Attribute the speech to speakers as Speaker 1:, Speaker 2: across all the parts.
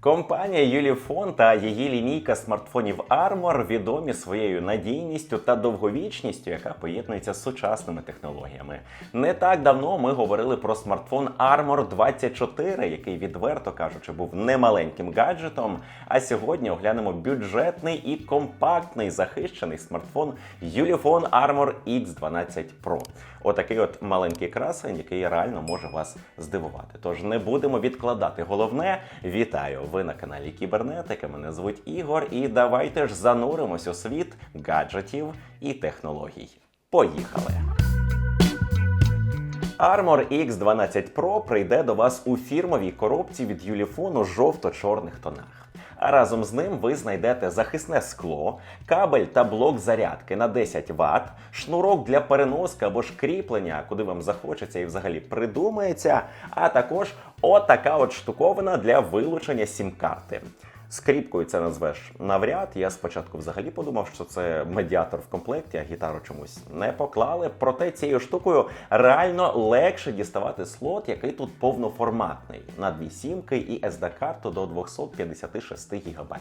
Speaker 1: Компанія Ulefone та її лінійка смартфонів Armor відомі своєю надійністю та довговічністю, яка поєднується з сучасними технологіями. Не так давно ми говорили про смартфон Armor 24, який, відверто кажучи, був немаленьким гаджетом. А сьогодні оглянемо бюджетний і компактний захищений смартфон Ulefone Armor X12 Pro. Отакий от маленький красень, який реально може вас здивувати. Тож не будемо відкладати. Головне, вітаю! Ви на каналі Кібернетика. Мене звуть Ігор, і давайте ж зануримось у світ гаджетів і технологій. Поїхали! Armor X12 Pro прийде до вас у фірмовій коробці від Юліфону жовто-чорних тонах. А разом з ним ви знайдете захисне скло, кабель та блок зарядки на 10 Вт, шнурок для переноски або ж кріплення, куди вам захочеться і взагалі придумається, а також отака от штуковина для вилучення сім-карти. Скріпкою це назвеш навряд. Я спочатку взагалі подумав, що це медіатор в комплекті, а гітару чомусь не поклали. Проте цією штукою реально легше діставати слот, який тут повноформатний на дві сімки і SD-карту до 256 ГБ.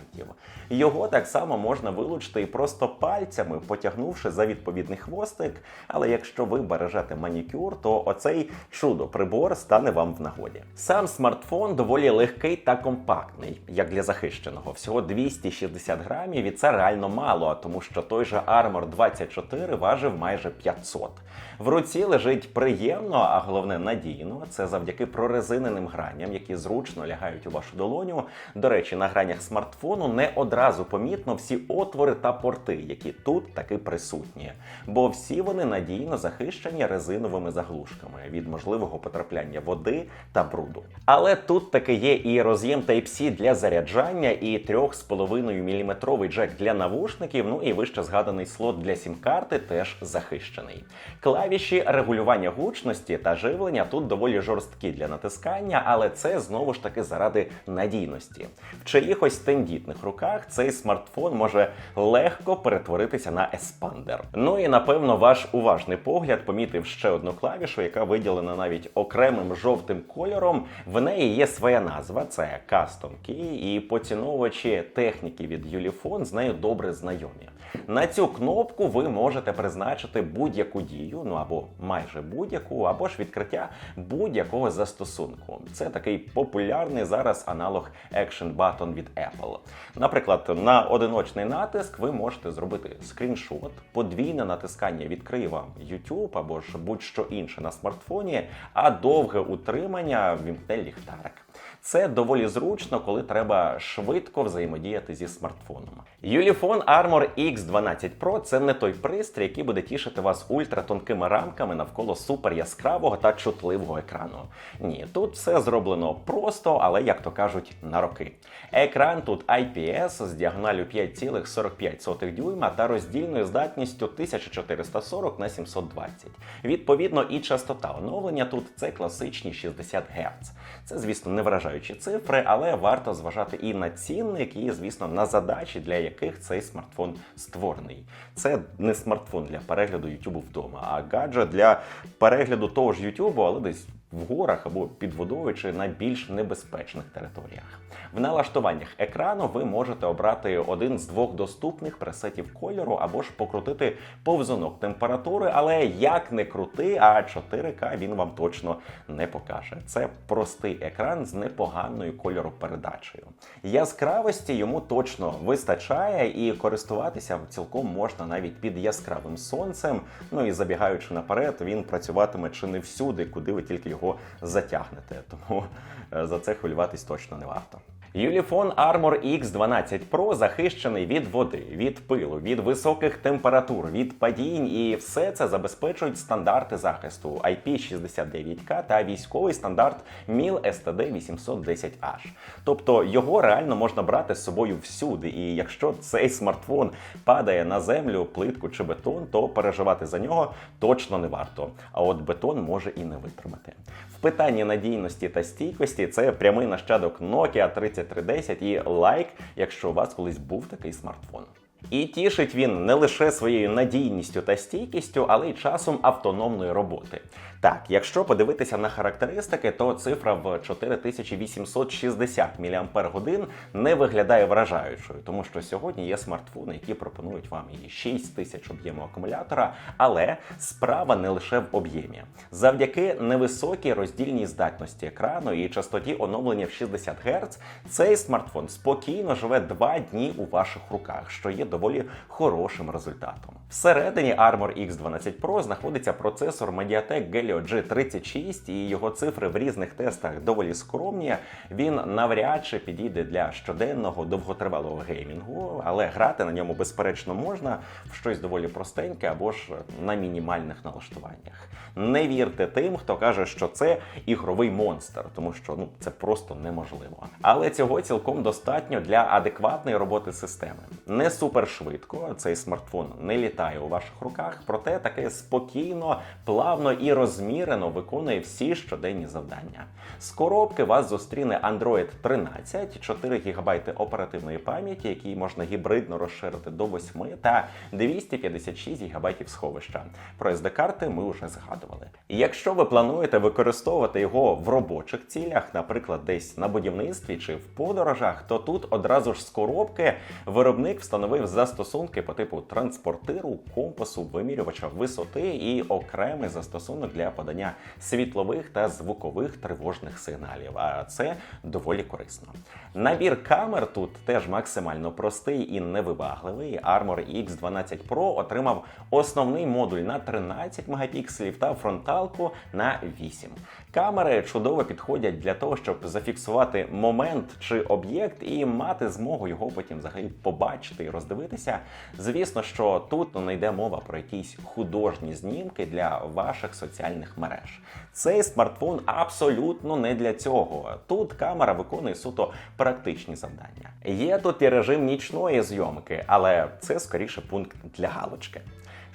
Speaker 1: Його так само можна вилучити і просто пальцями, потягнувши за відповідний хвостик. Але якщо ви бережете манікюр, то оцей чудо-прибор стане вам в нагоді. Сам смартфон доволі легкий та компактний, як для захищеного. Всього 260 грамів, і це реально мало, тому що той же Armor 24 важив майже 500. В руці лежить приємно, а головне надійно. Це завдяки прорезиненим граням, які зручно лягають у вашу долоню. До речі, на гранях смартфону не одразу помітно всі отвори та порти, які тут таки присутні, бо всі вони надійно захищені резиновими заглушками від можливого потрапляння води та бруду. Але тут таки є і роз'єм Type-C для заряджання, і 3,5 мм джек для навушників. Ну і вище згаданий слот для сім-карти теж захищений. Клавіші регулювання гучності та живлення тут доволі жорсткі для натискання, але це знову ж таки заради надійності. В чиїхось тендітних руках цей смартфон може легко перетворитися на еспандер. Ну і напевно ваш уважний погляд помітив ще одну клавішу, яка виділена навіть окремим жовтим кольором. В неї є своя назва: це Custom Key, і поціновувачі техніки від Ulefone з нею добре знайомі. На цю кнопку ви можете призначити будь-яку дію, ну або майже будь-яку, або ж відкриття будь-якого застосунку. Це такий популярний зараз аналог Action Button від Apple. Наприклад, на одиночний натиск ви можете зробити скріншот, подвійне натискання відкриє вам YouTube або ж будь-що інше на смартфоні, а довге утримання вімкне ліхтарик. Це доволі зручно, коли треба швидко взаємодіяти зі смартфоном. Ulefone Armor X12 Pro це не той пристрій, який буде тішити вас ультратонкими рамками навколо супер яскравого та чутливого екрану. Ні, тут все зроблено просто, але як то кажуть, на роки. Екран тут IPS з діагоналю 5,45 дюйма та роздільною здатністю 1440 на 720. Відповідно, і частота оновлення тут це класичні 60 Гц. Це, звісно, не вражаючі цифри, але варто зважати і на цінник, і, звісно, на задачі, для яких цей смартфон створений. Це не смартфон для перегляду YouTube вдома, а гаджет для перегляду того ж YouTube, але десь в горах або під водою чи на більш небезпечних територіях. В налаштуваннях екрану ви можете обрати один з двох доступних пресетів кольору або ж покрутити повзунок температури, але як не крути, а 4К він вам точно не покаже. Це простий екран з непоганою кольоропередачею. Яскравості йому точно вистачає, і користуватися цілком можна навіть під яскравим сонцем. Ну і забігаючи наперед, він працюватиме чи не всюди, куди ви тільки його затягнете. Тому е, за це хвилюватись точно не варто. Ulefone Armor X12 Pro захищений від води, від пилу, від високих температур, від падінь, і все це забезпечують стандарти захисту IP69K та військовий стандарт MIL STD 810H. Тобто його реально можна брати з собою всюди. І якщо цей смартфон падає на землю, плитку чи бетон, то переживати за нього точно не варто. А от бетон може і не витримати. В питанні надійності та стійкості це прямий нащадок Nokia 3310 і лайк, якщо у вас колись був такий смартфон. І тішить він не лише своєю надійністю та стійкістю, але й часом автономної роботи. Так, якщо подивитися на характеристики, то цифра в 4860 мАч не виглядає вражаючою, тому що сьогодні є смартфони, які пропонують вам і 6000 об'єму акумулятора, але справа не лише в об'ємі. Завдяки невисокій роздільній здатності екрану і частоті оновлення в 60 Гц, цей смартфон спокійно живе 2 дні у ваших руках, що є доволі хорошим результатом. Всередині Armor X12 Pro знаходиться процесор Mediatek Helio G36, і його цифри в різних тестах доволі скромні. Він навряд чи підійде для щоденного довготривалого геймінгу, але грати на ньому безперечно можна в щось доволі простеньке або ж на мінімальних налаштуваннях. Не вірте тим, хто каже, що це ігровий монстр, тому що ну це просто неможливо. Але цього цілком достатньо для адекватної роботи системи. Не супер швидко цей смартфон не літає у ваших руках, проте таке спокійно, плавно і розмірено виконує всі щоденні завдання. З коробки вас зустріне Android 13, 4 ГБ оперативної пам'яті, які можна гібридно розширити до 8 та 256 ГБ сховища. Про SD-карти ми вже згадували. Якщо ви плануєте використовувати його в робочих цілях, наприклад, десь на будівництві чи в подорожах, то тут одразу ж з коробки виробник встановив застосунки по типу транспортиру, компасу, вимірювача висоти і окремий застосунок для подання світлових та звукових тривожних сигналів. А це доволі корисно. Набір камер тут теж максимально простий і невибагливий. Armor X12 Pro отримав основний модуль на 13 мегапікселів та фронталку на 8. Камери чудово підходять для того, щоб зафіксувати момент чи об'єкт і мати змогу його потім взагалі побачити і роздивитися. Звісно, що тут не йде мова про якісь художні знімки для ваших соціальних мереж. Цей смартфон абсолютно не для цього. Тут камера виконує суто практичні завдання. Є тут і режим нічної зйомки, але це скоріше пункт для галочки.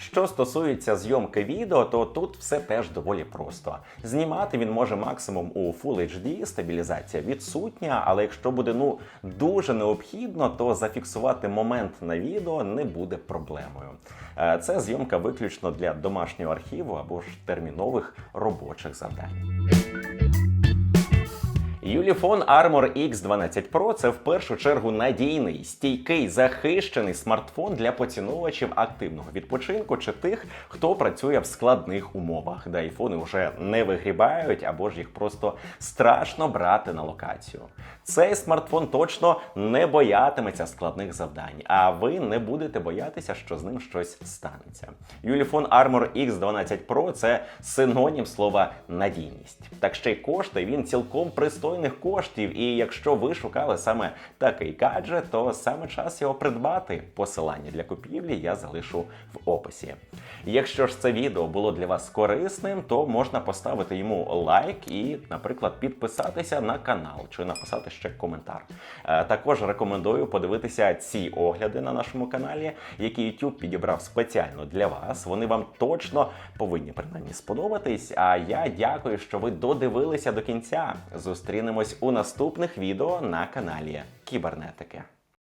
Speaker 1: Що стосується зйомки відео, то тут все теж доволі просто. Знімати він може максимум у Full HD, стабілізація відсутня, але якщо буде ну дуже необхідно, то зафіксувати момент на відео не буде проблемою. Е, Це зйомка виключно для домашнього архіву або ж термінових робочих завдань. Юліфон Armor X12 Pro це в першу чергу надійний, стійкий, захищений смартфон для поціновувачів активного відпочинку чи тих, хто працює в складних умовах, де айфони вже не вигрібають або ж їх просто страшно брати на локацію. Цей смартфон точно не боятиметься складних завдань, а ви не будете боятися, що з ним щось станеться. Юліфон Armor X12 Pro це синонім слова надійність. Так ще й коштує він цілком пристойних коштів. І якщо ви шукали саме такий гаджет, то саме час його придбати. Посилання для купівлі я залишу в описі. Якщо ж це відео було для вас корисним, то можна поставити йому лайк і, наприклад, підписатися на канал чи написати ще коментар. Е, Також рекомендую подивитися ці огляди на нашому каналі, які YouTube підібрав спеціально для вас. Вони вам точно повинні принаймні сподобатись. А я дякую, що ви додивилися до кінця. Зустрінемось у наступних відео на каналі Кібернетики.